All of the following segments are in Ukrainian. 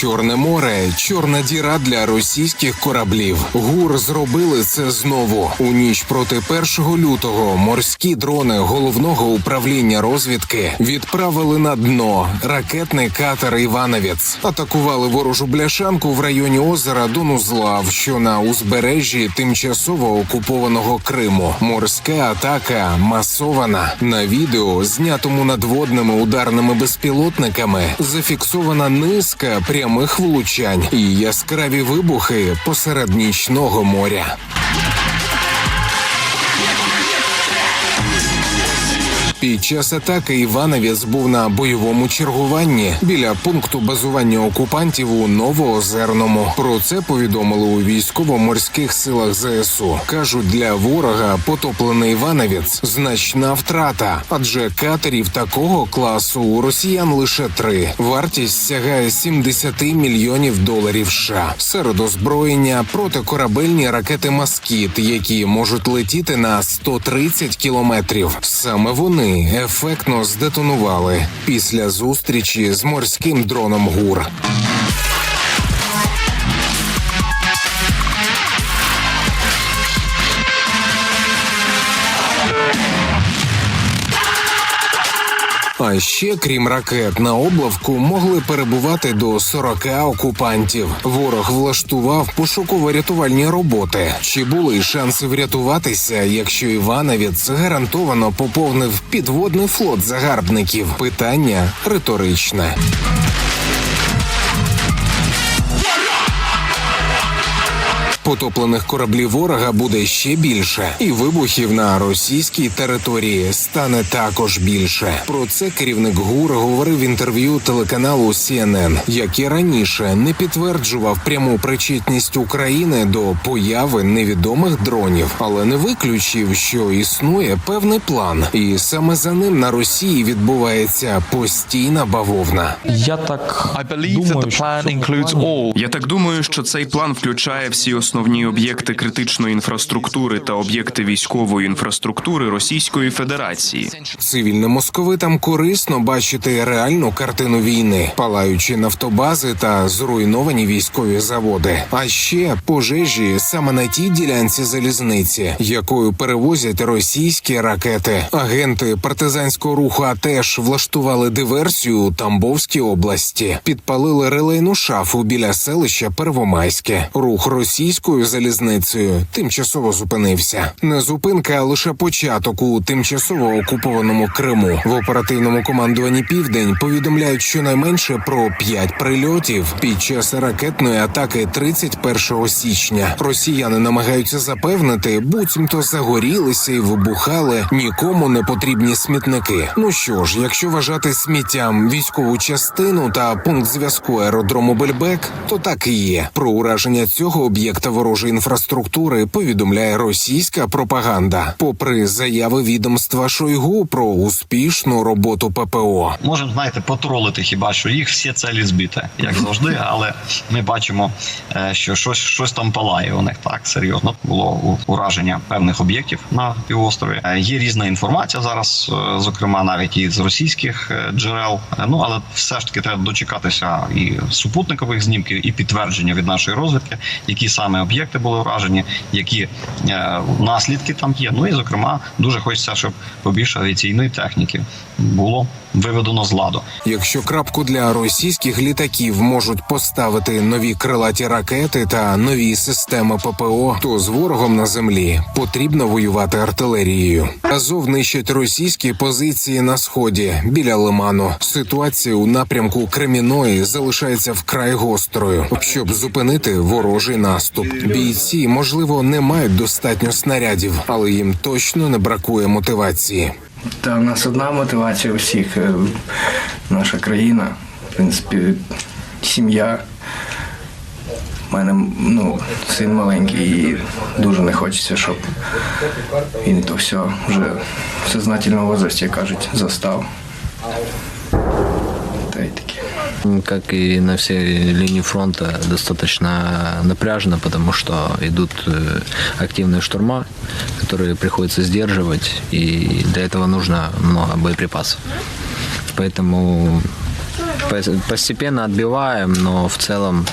Чорне море чорна діра для російських кораблів. ГУР зробили це знову у ніч проти 1 лютого. Морські дрони головного управління розвідки відправили на дно ракетний катер Івановець. Атакували ворожу бляшанку в районі озера Донузлав, що на узбережжі тимчасово окупованого Криму. Морська атака масована на відео, знятому надводними ударними безпілотниками, зафіксована низка прямих влучань і яскраві вибухи посеред нічного моря. Під час атаки Івановець був на бойовому чергуванні біля пункту базування окупантів у Новоозерному. Про це повідомили у військово-морських силах ЗСУ. кажуть, для ворога потоплений Івановець значна втрата, адже катерів такого класу у росіян лише три. Вартість сягає 70 мільйонів доларів. США. серед озброєння протикорабельні ракети Маскіт, які можуть летіти на 130 кілометрів. Саме вони ефектно здетонували після зустрічі з морським дроном ГУР. А ще, крім ракет, на облавку могли перебувати до 40 окупантів. Ворог влаштував пошуково-рятувальні роботи. Чи були шанси врятуватися, якщо Івановець гарантовано поповнив підводний флот загарбників? Питання риторичне. Потоплених кораблів ворога буде ще більше, і вибухів на російській території стане також більше. Про це керівник ГУР говорив в інтерв'ю телеканалу CNN, як і раніше не підтверджував пряму причетність України до появи невідомих дронів, але не виключив, що існує певний план, і саме за ним на Росії відбувається постійна бавовна. Я так думаю, що Я так думаю, що цей план включає всі основні об'єкти критичної інфраструктури та об'єкти військової інфраструктури Російської Федерації. Цивільним московитам корисно бачити реальну картину війни, палаючі нафтобази та зруйновані військові заводи. А ще пожежі саме на тій ділянці залізниці, якою перевозять російські ракети. Агенти партизанського руху АТЕШ влаштували диверсію у Тамбовській області, підпалили релейну шафу біля селища Первомайське. Рух російською залізницею тимчасово зупинився. Не зупинка, а лише початок у тимчасово окупованому Криму. В оперативному командуванні Південь повідомляють щонайменше про п'ять прильотів під час ракетної атаки 31 січня. Росіяни намагаються запевнити, буцімто загорілися і вибухали нікому не потрібні смітники. Ну що ж, якщо вважати сміттям військову частину та пункт зв'язку аеродрому Бельбек, то так і є. Про ураження цього об'єкта ворожої інфраструктури повідомляє російська пропаганда, попри заяви відомства Шойгу про успішну роботу ППО. Можемо, знаєте, потролити хіба що їх всі цілі збіте, як завжди, але ми бачимо, е, що щось, щось там палає у них так серйозно. Було ураження певних об'єктів на півострові. Е, Є різна інформація зараз, е, зокрема навіть і з російських джерел. Ну але все ж таки треба дочекатися і супутникових знімків, і підтвердження від нашої розвідки, які саме об'єкти були уражені, які е, наслідки там є. Ну і зокрема, дуже хочеться, щоб побільше авіаційної техніки було виведено з ладу. Якщо крапку для російських літаків можуть поставити нові крилаті ракети та нові системи ППО, то з ворогом на землі потрібно воювати артилерією. Азов нищать російські позиції на сході біля лиману. Ситуація у напрямку Креміної залишається вкрай гострою, щоб зупинити ворожий наступ. Бійці, можливо, не мають достатньо снарядів, але їм точно не бракує мотивації. Та в нас одна мотивація у всіх е, наша країна, в принципі, сім'я. У мене ну, син маленький і дуже не хочеться, щоб він то все вже в сознательному возрасті, кажуть, застав. Как и на всей линии фронта, достаточно напряжно, потому что идут э, активные штурма, которые приходится сдерживать, и для этого нужно много боеприпасов. Поэтому Пос- Постепенно отбиваем, но в целом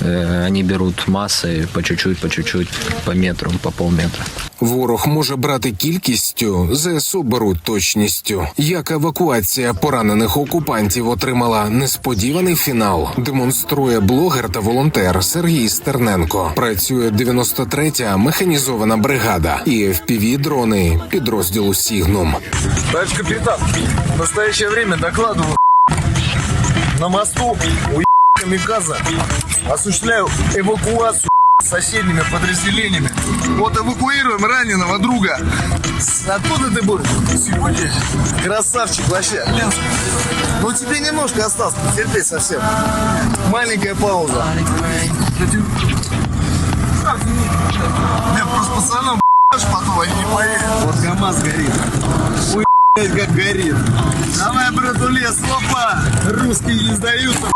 э, они берут массой по чуть-чуть, по чуть-чуть, по метру, по полметра. Ворог може брати кількістю, ЗСУ беруть точністю. Як евакуація поранених окупантів отримала несподіваний фінал, демонструє блогер та волонтер Сергій Стерненко. Працює 93-я механізована бригада і fpv дрони підрозділу Сігнум. Товарищ капитан, в настоящее время докладываю на мосту у камикадзе осуществляю эвакуацию с соседними подразделениями. Вот эвакуируем раненого друга. Откуда ты был? Сегодня? Красавчик вообще. Ну тебе немножко осталось, терпеть совсем. Маленькая пауза. Я просто пацанам потом они не поверят. Вот КамАЗ горит. Блядь, как горит. Давай, братулес, опа! Русские не сдаются.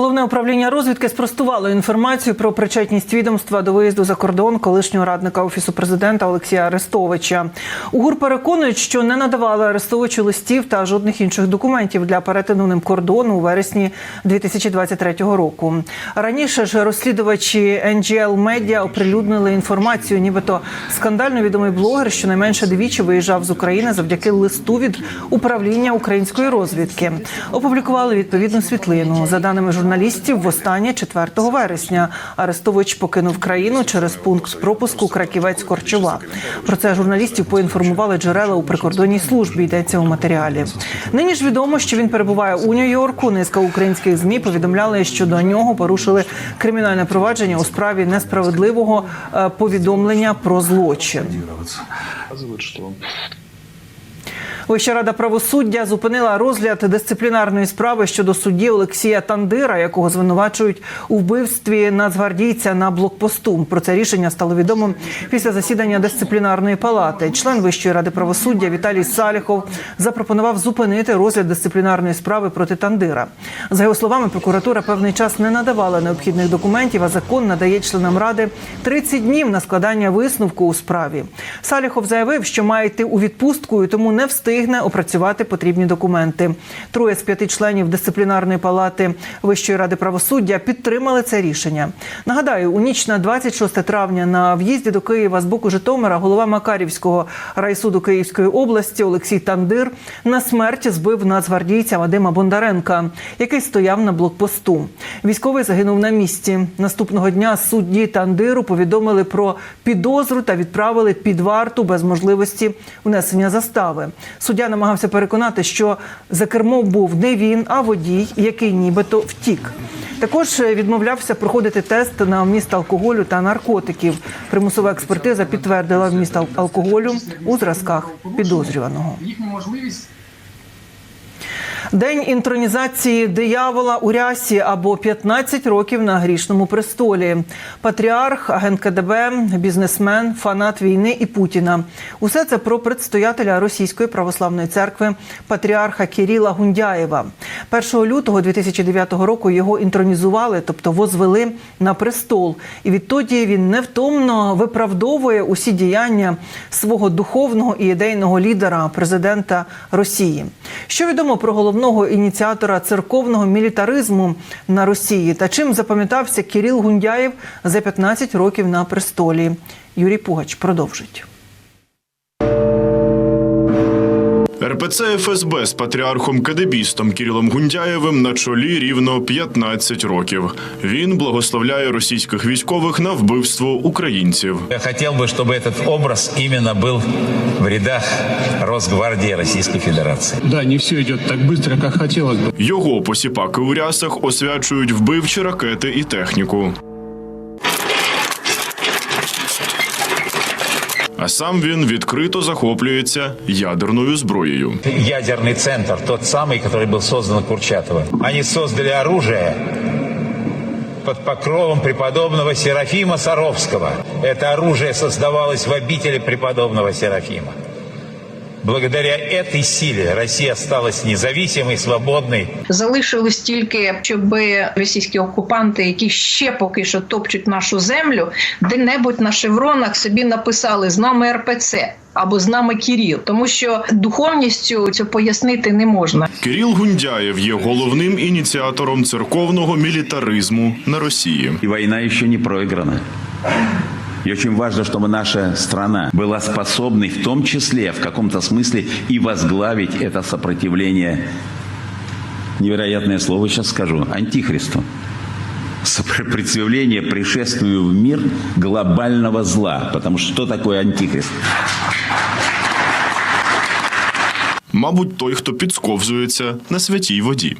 Головне управління розвідки спростувало інформацію про причетність відомства до виїзду за кордон колишнього радника офісу президента Олексія Арестовича. УГУР переконують, що не надавали Арестовичу листів та жодних інших документів для перетину ним кордону у вересні 2023 року. Раніше ж розслідувачі NGL Media оприлюднили інформацію, нібито скандально відомий блогер щонайменше двічі виїжджав з України завдяки листу від управління української розвідки. Опублікували відповідну світлину. За даними журналістів, востаннє 4 вересня Арестович покинув країну через пункт пропуску Краківець Корчова. Про це журналістів поінформували джерела у прикордонній службі. Йдеться у матеріалі. Нині ж відомо, що він перебуває у Нью-Йорку. Низка українських змі повідомляли, що до нього порушили кримінальне провадження у справі несправедливого е, повідомлення про злочин. Вища рада правосуддя зупинила розгляд дисциплінарної справи щодо судді Олексія Тандира, якого звинувачують у вбивстві нацгвардійця на блокпосту. Про це рішення стало відомим після засідання дисциплінарної палати. Член Вищої ради правосуддя Віталій Саліхов запропонував зупинити розгляд дисциплінарної справи проти Тандира. За його словами, прокуратура певний час не надавала необхідних документів, а закон надає членам ради 30 днів на складання висновку у справі. Саліхов заявив, що має йти у відпустку і тому не встигне опрацювати потрібні документи. Троє з п'яти членів дисциплінарної палати Вищої ради правосуддя підтримали це рішення. Нагадаю, у ніч на 26 травня на в'їзді до Києва з боку Житомира голова Макарівського райсуду Київської області Олексій Тандир на смерть збив нацгвардійця Вадима Бондаренка, який стояв на блокпосту. Військовий загинув на місці. Наступного дня судді Тандиру повідомили про підозру та відправили під варту без можливості внесення застави. Суддя намагався переконати, що за кермом був не він, а водій, який нібито втік. Також е, відмовлявся проходити тест на вміст алкоголю та наркотиків. Примусова експертиза підтвердила вміст алкоголю у зразках підозрюваного. День інтронізації диявола у рясі або 15 років на грішному престолі. Патріарх, агент КДБ, бізнесмен, фанат війни і Путіна. Усе це про предстоятеля Російської православної церкви патріарха Кіріла Гундяєва. 1 лютого 2009 року його інтронізували, тобто возвели на престол. І відтоді він невтомно виправдовує усі діяння свого духовного і ідейного лідера, президента Росії. Що відомо про головного ініціатора церковного мілітаризму на Росії та чим запам'ятався Кіріл Гундяєв за 15 років на престолі? Юрій Пугач продовжить. РПЦ ФСБ з патріархом Кадебістом Кирилом Гундяєвим на чолі рівно 15 років. Він благословляє російських військових на вбивство українців. Я хотел бы, чтобы этот образ именно был в рядах Росгвардии Российской Федерации. Да, не все идет так быстро, как хотелось бы. Його посіпаки у рясах освячують вбивчі ракети і техніку. А сам він відкрито захоплюється ядерною зброєю. Ядерный центр, тот самый, который был создан Курчатовым. Они создали оружие под покровом преподобного Серафима Саровского. Это оружие создавалось в обители преподобного Серафима. Благодаря этой силе Россия осталась независимой, свободной, Залишилось тільки, щоб російські окупанти, які ще поки що топчуть нашу землю, де-небудь на шевронах собі написали з нами РПЦ. або з нами Кіріл, тому що духовністю це пояснити не можна. Кирил Гундяєв є головним ініціатором церковного мілітаризму на Росії. И война еще не проиграна. И очень важно, чтобы наша страна была способной в том числе, в каком-то смысле, и возглавить это сопротивление, невероятное слово сейчас скажу, антихристу. Сопротивление пришествию в мир глобального зла. Потому что что такое антихрист? Мабуть, той, хто підсковзується на святій воді.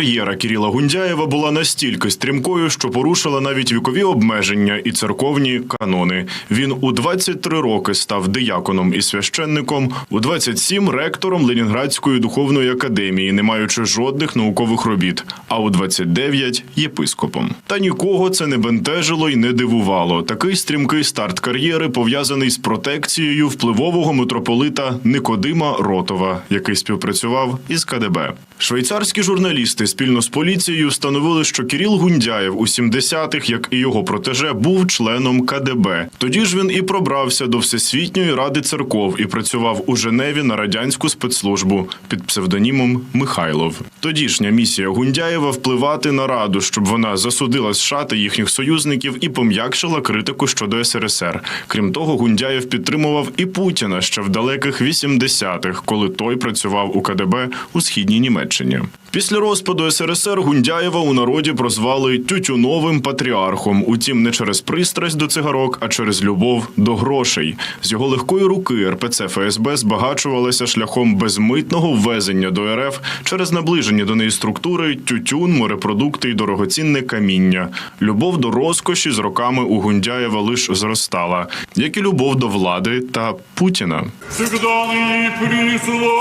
Кар'єра Кіріла Гундяєва була настільки стрімкою, що порушила навіть вікові обмеження і церковні канони. Він у 23 роки став дияконом і священником, у 27 – ректором Ленінградської духовної академії, не маючи жодних наукових робіт, а у 29 – єпископом. Та нікого це не бентежило і не дивувало. Такий стрімкий старт кар'єри пов'язаний з протекцією впливового митрополита Никодима Ротова, який співпрацював із КДБ. Швейцарські журналісти спільно з поліцією встановили, що Кіріл Гундяєв у 70-х, як і його протеже, був членом КДБ. Тоді ж він і пробрався до Всесвітньої ради церков і працював у Женеві на радянську спецслужбу під псевдонімом Михайлов. Тодішня місія Гундяєва впливати на раду, щоб вона засудила США та їхніх союзників і пом'якшила критику щодо СРСР. Крім того, Гундяєв підтримував і Путіна ще в далеких 80-х, коли той працював у КДБ у східній Німеччині. czynię. Після розпаду СРСР Гундяєва у народі прозвали тютюновим патріархом. Утім, не через пристрасть до цигарок, а через любов до грошей. З його легкої руки РПЦ ФСБ збагачувалася шляхом безмитного ввезення до РФ через наближення до неї структури тютюн, морепродукти й дорогоцінне каміння. Любов до розкоші з роками у Гундяєва лиш зростала, як і любов до влади та Путіна. Всегда ныне присло,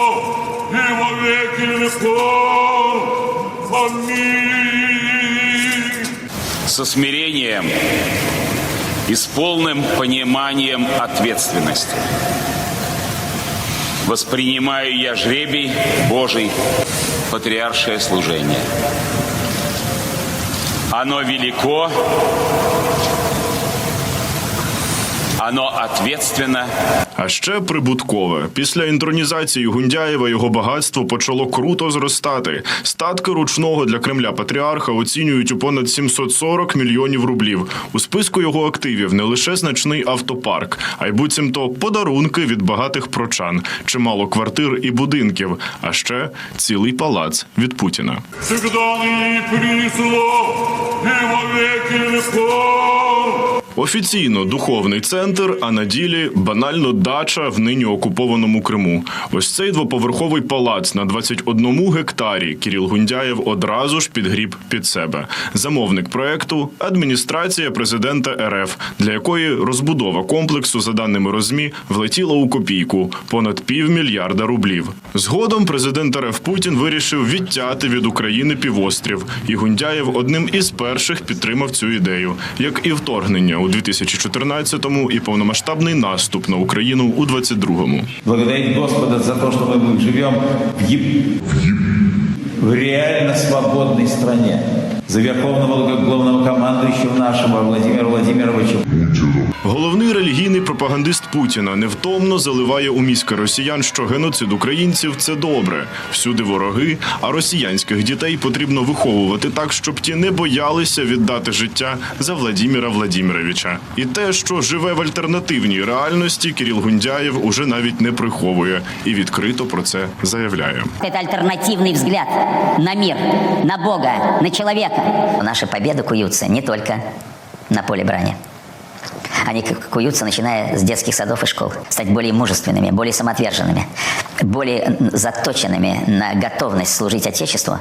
и во веки веков. Аминь. Со смирением и с полным пониманием ответственности. Воспринимаю я жребий Божий, патриаршее служение. Оно велико, оно ответственно, А ще прибуткове. Після інтронізації Гундяєва його багатство почало круто зростати. Статки ручного для Кремля патріарха оцінюють у понад 740 мільйонів рублів. У списку його активів не лише значний автопарк, а й буцімто подарунки від багатих прочан, чимало квартир і будинків, а ще цілий палац від Путіна. Всегда ныне присло, и во веки веков. Офіційно духовний центр, а на ділі банально дача в нині окупованому Криму. Ось цей двоповерховий палац на 21 гектарі Кіріл Гундяєв одразу ж підгріб під себе. Замовник проекту адміністрація президента РФ, для якої розбудова комплексу, за даними розмі, влетіла у копійку понад півмільярда рублів. Згодом президент РФ Путін вирішив відтяти від України півострів, і Гундяєв одним із перших підтримав цю ідею, як і вторгнення у 2014-му і повномасштабний наступ на Україну у 22-му. благодарить Господа за те, що ми живемо в, еб- в реально свободной стране. За верховного главного командующего нашего Владимира Владимировича Головний релігійний пропагандист Путіна невтомно заливає у мізки росіян, що геноцид українців це добре. Всюди вороги, а росіянських дітей потрібно виховувати так, щоб ті не боялися віддати життя за Владіміра Владіміровича. І те, що живе в альтернативній реальності, Кіріл Гундяєв уже навіть не приховує і відкрито про це заявляє. Это альтернативный взгляд на мир, на Бога, на человека. Наши победы куются не только на поле брани. Они к- куются, начиная с детских садов и школ. Стать более мужественными, более самоотверженными, более м, заточенными на готовность служить Отечеству.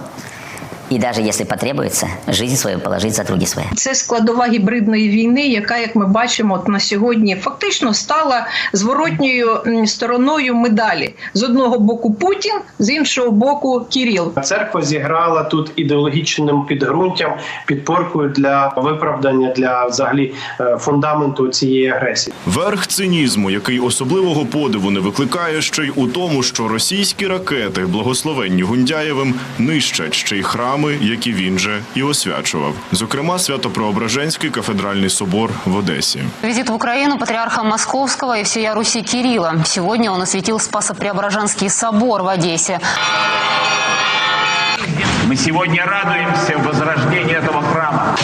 И даже если потребуется, жизнь свою положить за други свои. Це складова гібридної війни, яка, як ми бачимо, от на сьогодні фактично стала зворотньою стороною медалі. З одного боку Путін, з іншого боку Кіріл. Церква зіграла тут ідеологічним підґрунтям, підпоркою для виправдання для взагалі е, фундаменту цієї агресії. Верх цинізму, який особливого подиву не викликає, ще й у тому, що російські ракети, благословенні Гундяєвим, нищать ще й храми храми, які він же і освячував, зокрема Свято-Преображенський кафедральний собор в Одесі. Візит в Україну патріарха Московського і всія Русі Кирила. Сьогодні він осветил Спасо-Преображенський собор в Одессе. Мы сегодня радуемся возрождению этого храма.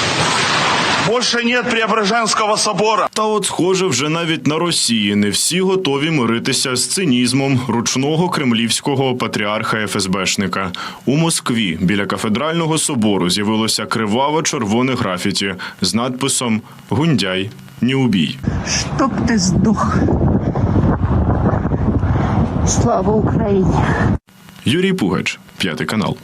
Больше нет Преображенского собора. Та от, схоже, вже навіть на Росії не всі готові миритися з цинізмом ручного кремлівського патріарха ФСБшника. У Москві біля кафедрального собору з'явилося криваво червоне графіті з надписом Гундяй, не убій. Чтоб ты сдох. Слава Украине. Юрій Пугач, п'ятий канал.